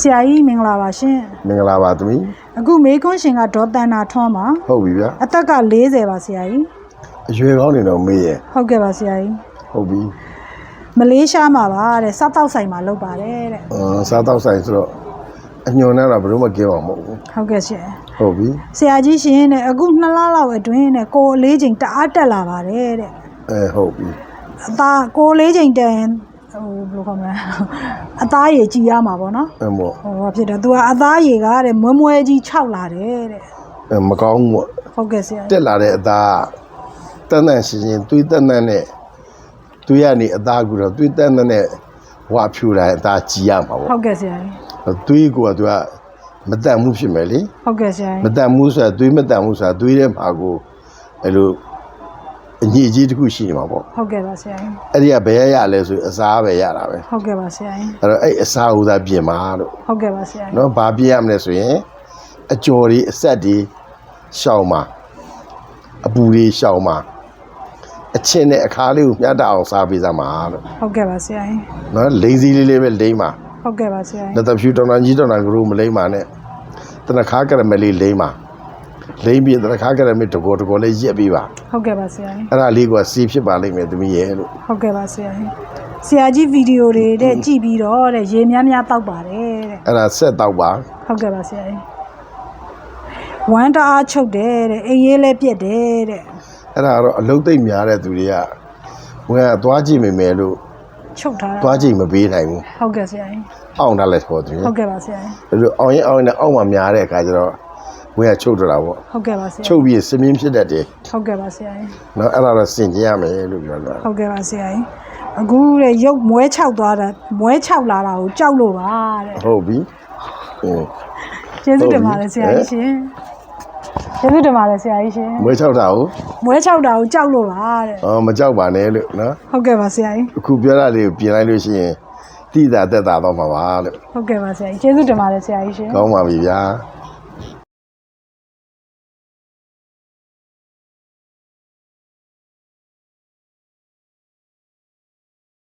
ဆရာကြီးမင်္ဂလာပါရှင်မင်္ဂလာပါသမီးအခုမေကွန်းရှင်ကဒေါ်တန်နာထွန်းပါဟုတ်ပြီဗျာအသက်က40ပါဆရာကြီးအရွယ်ကောင်းနေတော့မေးရဲ့ဟုတ်ကဲ့ပါဆရာကြီးဟုတ်ပြီမလေးရှားမှာပါတဲ့စားတောက်ဆိုင်မှာလုပ်ပါတယ်တဲ့အင်းစားတော့ဆိုင်ဆိုတော့အညွန်နဲ့တော့ဘယ်လိုမှကဲအောင်မဟုတ်ဘူးဟုတ်ကဲ့ရှင်ဟုတ်ပြီဆရာကြီးရှင်တဲ့အခု2လလောက်အတွင်းတဲ့ကိုယ်အလေးချိန်တအားတက်လာပါတယ်တဲ့အဲဟုတ်ပြီအသားကိုယ်အလေးချိန်တက်ရင် ဟိုဘယ်လိုခေါ်မလဲအသားရည်ကြည်ရမှာပေါ့နော်အဲမို့ဟိုဘာဖြစ်တယ်သူကအသားရည်ကတဲ့မွဲမွဲကြီး6လာတယ်တဲ့အဲမကောင်းဘူးပေါ့ဟုတ်ကဲ့ဆရာကြီးတက်လာတဲ့အသားတန်တန်ရှင်ရှင်သွေးတန်တန်နဲ့သွေးရနေအသားကူတော့သွေးတန်တန်နဲ့ဝါဖြူတိုင်းအသားကြည်ရမှာပေါ့ဟုတ်ကဲ့ဆရာကြီးသွေးကိုကသူကမတန်မှုဖြစ်မယ်လေဟုတ်ကဲ့ဆရာမကြီးတန်မှုဆိုတာသွေးမတန်မှုဆိုတာသွေးထဲမှာကိုအဲလို အညစ်အကြေးတစ်ခုရှိနေမှာပေါ့ဟုတ်ကဲ့ပါဆရာကြီးအဲ့ဒီကဘယ်ရရလဲဆိုရင်အစားပဲရတာပဲဟုတ်ကဲ့ပါဆရာကြီးအဲ့တော့အဲ့အစားဟူသာပြင်ပါလို့ဟုတ်ကဲ့ပါဆရာကြီးနော်ဘာပြင်ရမလဲဆိုရင်အကျော်တွေအဆက်တွေရှောင်းပါအပူတွေရှောင်းပါအချင်းနဲ့အခါလေးကိုမျှတအောင်စားပေးစမ်းပါလို့ဟုတ်ကဲ့ပါဆရာကြီးနော်လိမ့်စီလေးလေးပဲလိမ့်ပါဟုတ်ကဲ့ပါဆရာကြီးလက်သဖြူတောင်တန်ကြီးတောင်တန်ကလေးမလိမ့်ပါနဲ့တနခါကရမယ်လေးလိမ့်ပါ လိမ့်ပြီးတနခါကရမယ်တကောတကောလေးရက်ပြီးပါဟုတ်ကဲ့ပါဆရာကြီးအဲ့ဒါလေးကစီးဖြစ်ပါလိမ့်မယ်သမီးရဲ့လို့ဟုတ်ကဲ့ပါဆရာကြီးဆရာကြီးဗီဒီယိုတွေတဲ့ကြည့်ပြီးတော့တဲ့ရေများများတောက်ပါတယ်တဲ့အဲ့ဒါဆက်တော့ပါဟုတ်ကဲ့ပါဆရာကြီးဝမ်းတအားချုပ်တယ်တဲ့အိမ်ရေးလဲပြက်တယ်တဲ့အဲ့ဒါကတော့အလုတ်သိမ့်များတဲ့သူတွေကဝင်ကသွားကြည့်မိမယ်လို့ချုပ်ထားတာသွားကြည့်မပေးနိုင်ဘူးဟုတ်ကဲ့ဆရာကြီးအောင့်တာလည်းခေါ်သူဟုတ်ကဲ့ပါဆရာကြီးအဲ့လိုအောင်းရင်အောင်းရင်လည်းအောက်မှာများတဲ့အခါကျတော့ ဝင်ကချုပ်တော့တာပေါ့ဟုတ်ကဲ့ပါဆရာချုပ်ပြီးစမင်းဖြစ်တတ်တယ်ဟုတ်ကဲ့ပါဆရာကြီးနော်အဲ့ဒါတော့စင်ကြင်ရမယ်လို့ပြောတာဟုတ်ကဲ့ပါဆရာကြီးအခုတဲ့ရုပ်မွဲချောက်သွားတာမွဲချောက်လာတာကိုကြောက်လို့ပါတဲ့ဟုတ်ပြီဟင်းကျေးဇူးတင်ပါတယ်ဆရာကြီးရှင်ကျေးဇူးတင်ပါတယ်ဆရာကြီးရှင်မွေးချောက်တာကိုမွဲချောက်တာကိုကြောက်လို့ပါတဲ့အော်မကြောက်ပါနဲ့လို့နော်ဟုတ်ကဲ့ပါဆရာကြီးအခုပြောတာလေးကိုပြင်လိုက်လို့ရှိရင်တိတာတက်တာတော့မှာပါလို့ဟုတ်ကဲ့ပါဆရာကြီးကျေးဇူးတင်ပါတယ်ဆရာကြီးရှင်ကောင်းပါပြီဗျာ